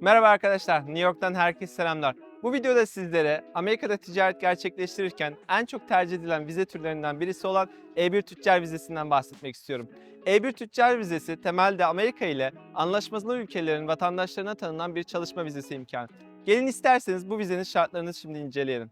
Merhaba arkadaşlar, New York'tan herkese selamlar. Bu videoda sizlere Amerika'da ticaret gerçekleştirirken en çok tercih edilen vize türlerinden birisi olan E1 tüccar vizesinden bahsetmek istiyorum. E1 tüccar vizesi temelde Amerika ile anlaşmalı ülkelerin vatandaşlarına tanınan bir çalışma vizesi imkanı. Gelin isterseniz bu vizenin şartlarını şimdi inceleyelim.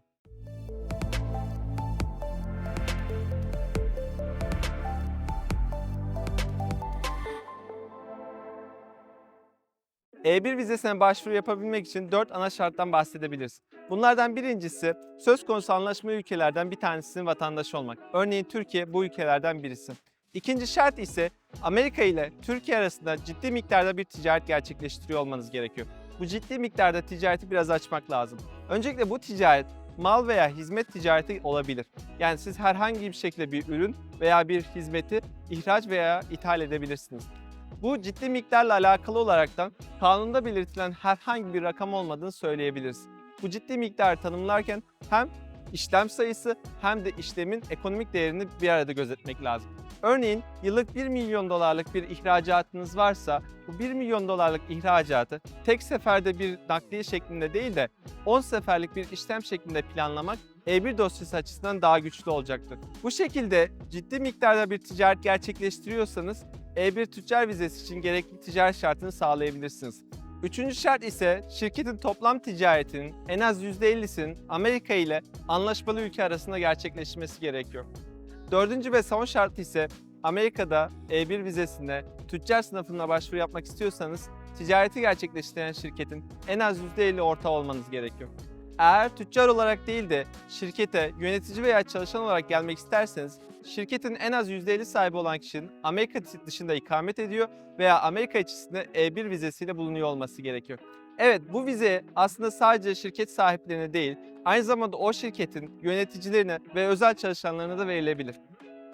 E1 vizesine başvuru yapabilmek için 4 ana şarttan bahsedebiliriz. Bunlardan birincisi söz konusu anlaşma ülkelerden bir tanesinin vatandaşı olmak. Örneğin Türkiye bu ülkelerden birisi. İkinci şart ise Amerika ile Türkiye arasında ciddi miktarda bir ticaret gerçekleştiriyor olmanız gerekiyor. Bu ciddi miktarda ticareti biraz açmak lazım. Öncelikle bu ticaret mal veya hizmet ticareti olabilir. Yani siz herhangi bir şekilde bir ürün veya bir hizmeti ihraç veya ithal edebilirsiniz. Bu ciddi miktarla alakalı olaraktan kanunda belirtilen herhangi bir rakam olmadığını söyleyebiliriz. Bu ciddi miktarı tanımlarken hem işlem sayısı hem de işlemin ekonomik değerini bir arada gözetmek lazım. Örneğin yıllık 1 milyon dolarlık bir ihracatınız varsa bu 1 milyon dolarlık ihracatı tek seferde bir nakliye şeklinde değil de 10 seferlik bir işlem şeklinde planlamak E1 dosyası açısından daha güçlü olacaktır. Bu şekilde ciddi miktarda bir ticaret gerçekleştiriyorsanız E1 tüccar vizesi için gerekli ticaret şartını sağlayabilirsiniz. Üçüncü şart ise şirketin toplam ticaretinin en az %50'sinin Amerika ile anlaşmalı ülke arasında gerçekleşmesi gerekiyor. Dördüncü ve son şart ise Amerika'da E1 vizesine tüccar sınıfına başvuru yapmak istiyorsanız ticareti gerçekleştiren şirketin en az %50 ortağı olmanız gerekiyor. Eğer tüccar olarak değil de şirkete yönetici veya çalışan olarak gelmek isterseniz şirketin en az %50 sahibi olan kişinin Amerika dışında ikamet ediyor veya Amerika içerisinde E1 vizesiyle bulunuyor olması gerekiyor. Evet bu vize aslında sadece şirket sahiplerine değil, aynı zamanda o şirketin yöneticilerine ve özel çalışanlarına da verilebilir.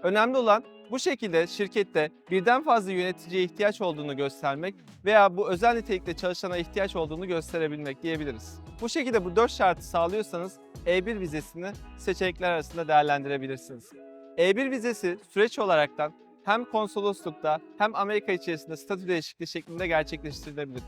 Önemli olan bu şekilde şirkette birden fazla yöneticiye ihtiyaç olduğunu göstermek veya bu özel nitelikte çalışana ihtiyaç olduğunu gösterebilmek diyebiliriz. Bu şekilde bu dört şartı sağlıyorsanız E1 vizesini seçenekler arasında değerlendirebilirsiniz. E1 vizesi süreç olaraktan hem konsoloslukta hem Amerika içerisinde statü değişikliği şeklinde gerçekleştirilebilir.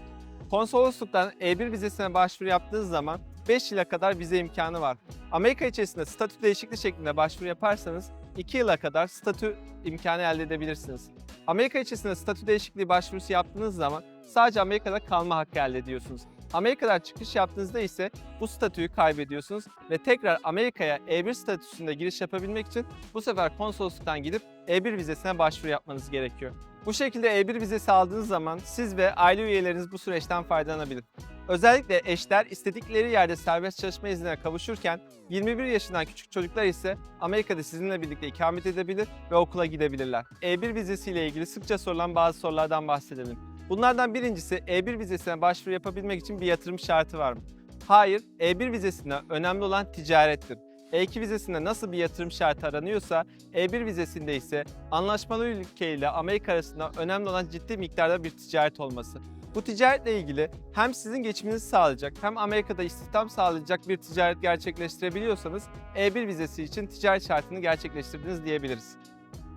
Konsolosluktan E1 vizesine başvuru yaptığınız zaman 5 yıla kadar vize imkanı var. Amerika içerisinde statü değişikliği şeklinde başvuru yaparsanız 2 yıla kadar statü imkanı elde edebilirsiniz. Amerika içerisinde statü değişikliği başvurusu yaptığınız zaman sadece Amerika'da kalma hakkı elde ediyorsunuz. Amerika'dan çıkış yaptığınızda ise bu statüyü kaybediyorsunuz ve tekrar Amerika'ya E1 statüsünde giriş yapabilmek için bu sefer konsolosluktan gidip E1 vizesine başvuru yapmanız gerekiyor. Bu şekilde E1 vizesi aldığınız zaman siz ve aile üyeleriniz bu süreçten faydalanabilir. Özellikle eşler istedikleri yerde serbest çalışma iznine kavuşurken 21 yaşından küçük çocuklar ise Amerika'da sizinle birlikte ikamet edebilir ve okula gidebilirler. E1 vizesiyle ilgili sıkça sorulan bazı sorulardan bahsedelim. Bunlardan birincisi E1 vizesine başvuru yapabilmek için bir yatırım şartı var mı? Hayır, E1 vizesinde önemli olan ticarettir. E2 vizesinde nasıl bir yatırım şartı aranıyorsa E1 vizesinde ise anlaşmalı ülke ile Amerika arasında önemli olan ciddi miktarda bir ticaret olması. Bu ticaretle ilgili hem sizin geçiminizi sağlayacak hem Amerika'da istihdam sağlayacak bir ticaret gerçekleştirebiliyorsanız E1 vizesi için ticaret şartını gerçekleştirdiniz diyebiliriz.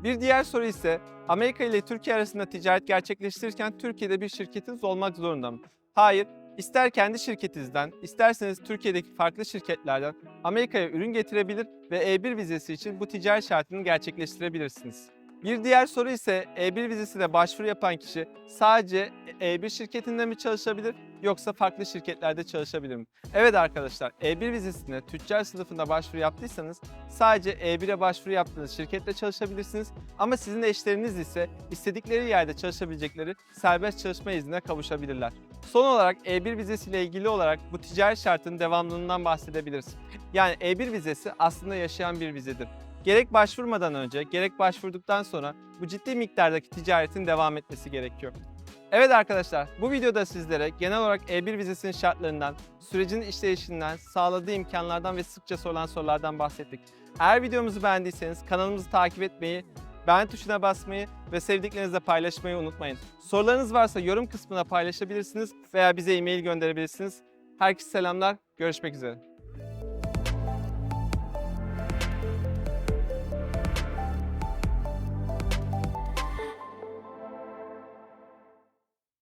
Bir diğer soru ise Amerika ile Türkiye arasında ticaret gerçekleştirirken Türkiye'de bir şirketiniz olmak zorunda mı? Hayır. İster kendi şirketinizden, isterseniz Türkiye'deki farklı şirketlerden Amerika'ya ürün getirebilir ve E1 vizesi için bu ticaret şartını gerçekleştirebilirsiniz. Bir diğer soru ise E1 vizesine başvuru yapan kişi sadece E1 şirketinde mi çalışabilir yoksa farklı şirketlerde çalışabilir mi? Evet arkadaşlar E1 vizesine tüccar sınıfında başvuru yaptıysanız sadece E1'e başvuru yaptığınız şirkette çalışabilirsiniz ama sizin eşleriniz ise istedikleri yerde çalışabilecekleri serbest çalışma iznine kavuşabilirler. Son olarak E1 vizesiyle ilgili olarak bu ticari şartın devamlılığından bahsedebiliriz. Yani E1 vizesi aslında yaşayan bir vizedir. Gerek başvurmadan önce, gerek başvurduktan sonra bu ciddi miktardaki ticaretin devam etmesi gerekiyor. Evet arkadaşlar, bu videoda sizlere genel olarak E1 vizesinin şartlarından, sürecin işleyişinden, sağladığı imkanlardan ve sıkça sorulan sorulardan bahsettik. Eğer videomuzu beğendiyseniz kanalımızı takip etmeyi, beğen tuşuna basmayı ve sevdiklerinizle paylaşmayı unutmayın. Sorularınız varsa yorum kısmına paylaşabilirsiniz veya bize e-mail gönderebilirsiniz. Herkese selamlar, görüşmek üzere.